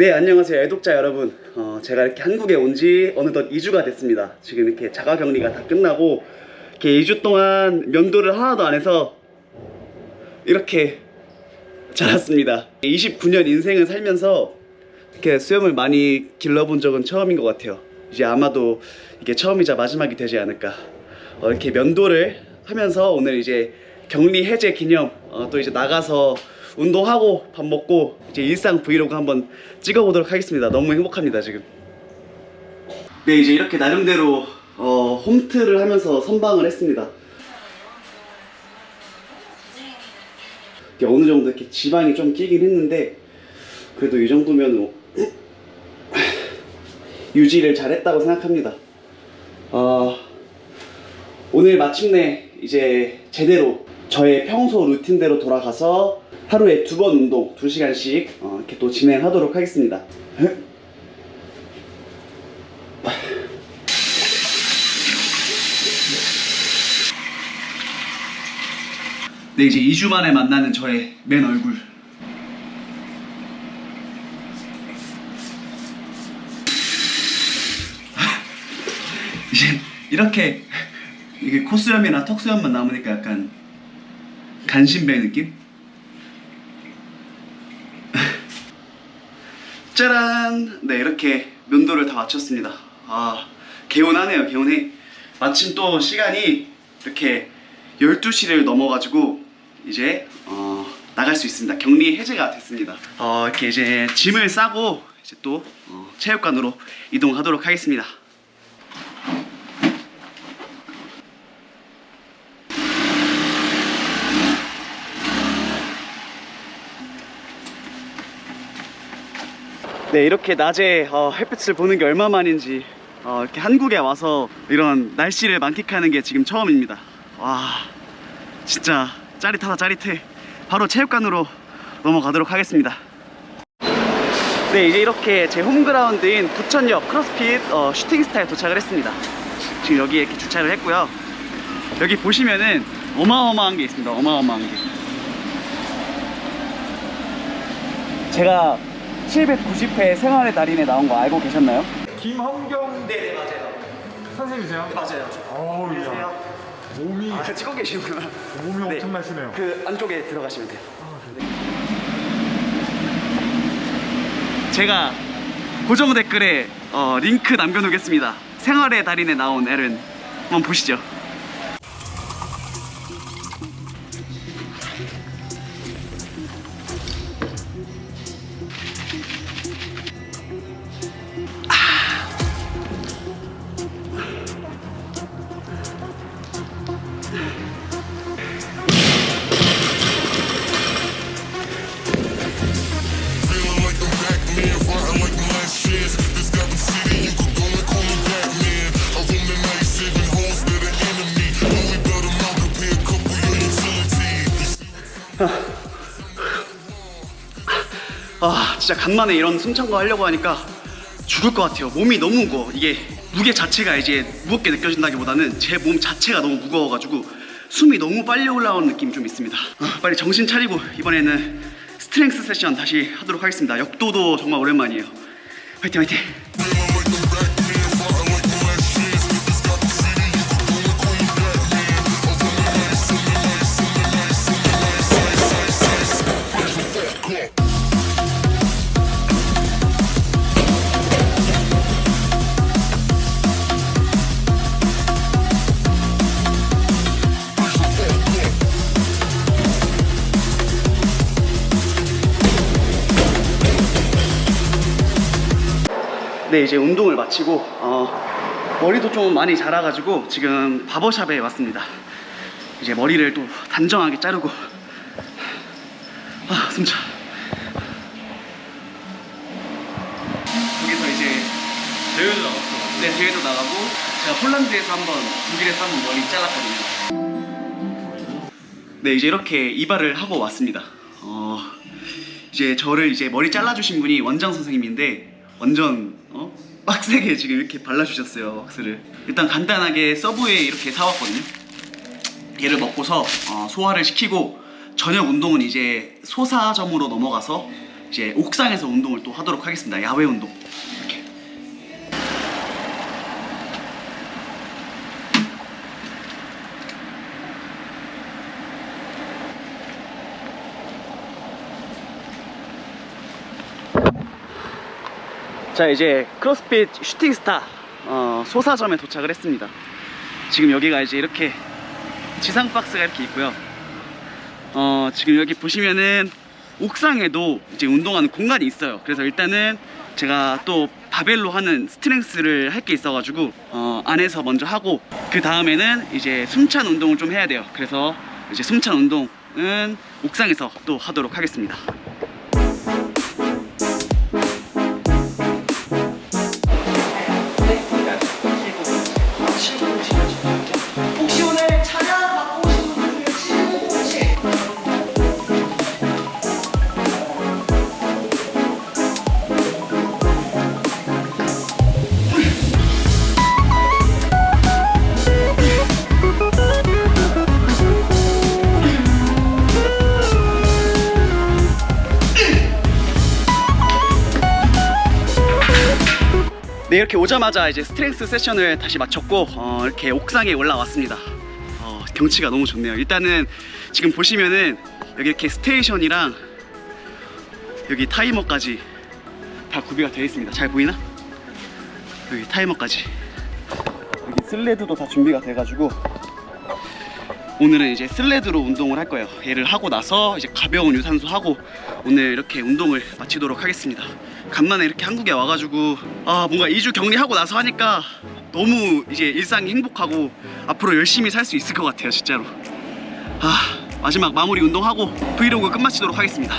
네 안녕하세요. 애독자 여러분. 어, 제가 이렇게 한국에 온 지 어느덧 2주가 됐습니다. 지금 이렇게 자가격리가 다 끝나고 이렇게 2주 동안 면도를 하나도 안 해서 이렇게 자랐습니다. 29년 인생을 살면서 이렇게 수염을 많이 길러본 적은 처음인 것 같아요. 이제 아마도 이게 처음이자 마지막이 되지 않을까. 어, 이렇게 면도를 하면서 오늘 이제 격리 해제 기념 어, 또 이제 나가서 운동하고 밥 먹고 이제 일상 브이로그 한번 찍어보도록 하겠습니다. 너무 행복합니다 지금. 네 이제 이렇게 나름대로 어, 홈트를 하면서 선방을 했습니다. 어느 정도 이렇게 지방이 좀 끼긴 했는데 그래도 이 정도면 유지를 잘했다고 생각합니다. 어, 오늘 마침내 이제 제대로 저의 평소 루틴대로 돌아가서 하루에 두 번 운동, 두 시간씩 어, 이렇게 또 진행하도록 하겠습니다. 네, 이제 2주 만에 만나는 저의 맨 얼굴. 이제 이렇게 이게 콧수염이나 턱수염만 남으니까 약간 간신배 느낌? 짜란! 네, 이렇게 면도를 다 마쳤습니다. 아, 개운하네요, 개운해. 마침 또 시간이 이렇게 12시를 넘어가지고 이제 어, 나갈 수 있습니다. 격리 해제가 됐습니다. 어, 이렇게 이제 짐을 싸고 이제 또 어, 체육관으로 이동하도록 하겠습니다. 네 이렇게 낮에 어, 햇빛을 보는 게 얼마만인지 어, 이렇게 한국에 와서 이런 날씨를 만끽하는 게 지금 처음입니다. 와 진짜 짜릿하다 짜릿해. 바로 체육관으로 넘어가도록 하겠습니다. 네 이제 이렇게 제 홈그라운드인 부천역 크로스핏 어, 슈팅스타에 도착을 했습니다. 지금 여기에 이렇게 주차를 했고요. 여기 보시면은 어마어마한 게 있습니다. 어마어마한 게. 제가 790회 생활의 달인에 나온 거 알고 계셨나요? 김헌경 네 네 맞아요. 선생님이세요? 맞아요. 어우 야. 몸이 아, 찍고 계시구나. 몸이 네. 엄청 나시네요. 그 안쪽에 들어가시면 돼요. 제가 고정 댓글에 어, 링크 남겨놓겠습니다. 생활의 달인에 나온 에른 한번 보시죠 진짜 간만에 이런 숨찬 거 하려고 하니까 죽을 것 같아요. 몸이 너무 무거워. 이게 무게 자체가 이제 무겁게 느껴진다기보다는 제 몸 자체가 너무 무거워가지고 숨이 너무 빨리 올라오는 느낌이 좀 있습니다. 아, 빨리 정신 차리고 이번에는 스트렝스 세션 다시 하도록 하겠습니다. 역도도 정말 오랜만이에요. 화이팅 화이팅 네 이제 운동을 마치고 어, 머리도 좀 많이 자라가지고 지금 바버샵에 왔습니다. 이제 머리를 또 단정하게 자르고. 아 숨차. 여기서 이제 대회도 나갔어 네 대회도 나가고. 제가 폴란드에서 한번 독일에서 한번 머리 잘랐거든요. 네 이제 이렇게 이발을 하고 왔습니다. 어, 이제 저를 이제 머리 잘라주신 분이 원장 선생님인데 완전 어? 빡세게 지금 이렇게 발라주셨어요 왁스를 일단 간단하게 서브웨이 이렇게 사왔거든요 얘를 먹고서 어, 소화를 시키고 저녁 운동은 이제 소사점으로 넘어가서 이제 옥상에서 운동을 또 하도록 하겠습니다. 야외 운동. 자 이제 크로스핏 슈팅스타 어, 소사점에 도착을 했습니다. 지금 여기가 이제 이렇게 지상 박스가 이렇게 있고요. 어, 지금 여기 보시면은 옥상에도 이제 운동하는 공간이 있어요. 그래서 일단은 제가 또 바벨로 하는 스트렝스를 할 게 있어가지고 어, 안에서 먼저 하고 그 다음에는 이제 숨찬 운동을 좀 해야 돼요. 그래서 이제 숨찬 운동은 옥상에서 또 하도록 하겠습니다. 네 이렇게 오자마자 이제 스트렝스 세션을 다시 마쳤고 어, 이렇게 옥상에 올라왔습니다. 어, 경치가 너무 좋네요. 일단은 지금 보시면은 여기 이렇게 스테이션이랑 여기 타이머까지 다 구비가 되어 있습니다. 잘 보이나? 여기 타이머까지 여기 슬레드도 다 준비가 돼가지고 오늘은 이제 슬레드로 운동을 할 거예요. 얘를 하고 나서 이제 가벼운 유산소 하고 오늘 이렇게 운동을 마치도록 하겠습니다. 간만에 이렇게 한국에 와가지고 아 뭔가 2주 격리하고 나서 하니까 너무 이제 일상이 행복하고 앞으로 열심히 살 수 있을 것 같아요 진짜로. 아 마지막 마무리 운동하고 브이로그 끝마치도록 하겠습니다.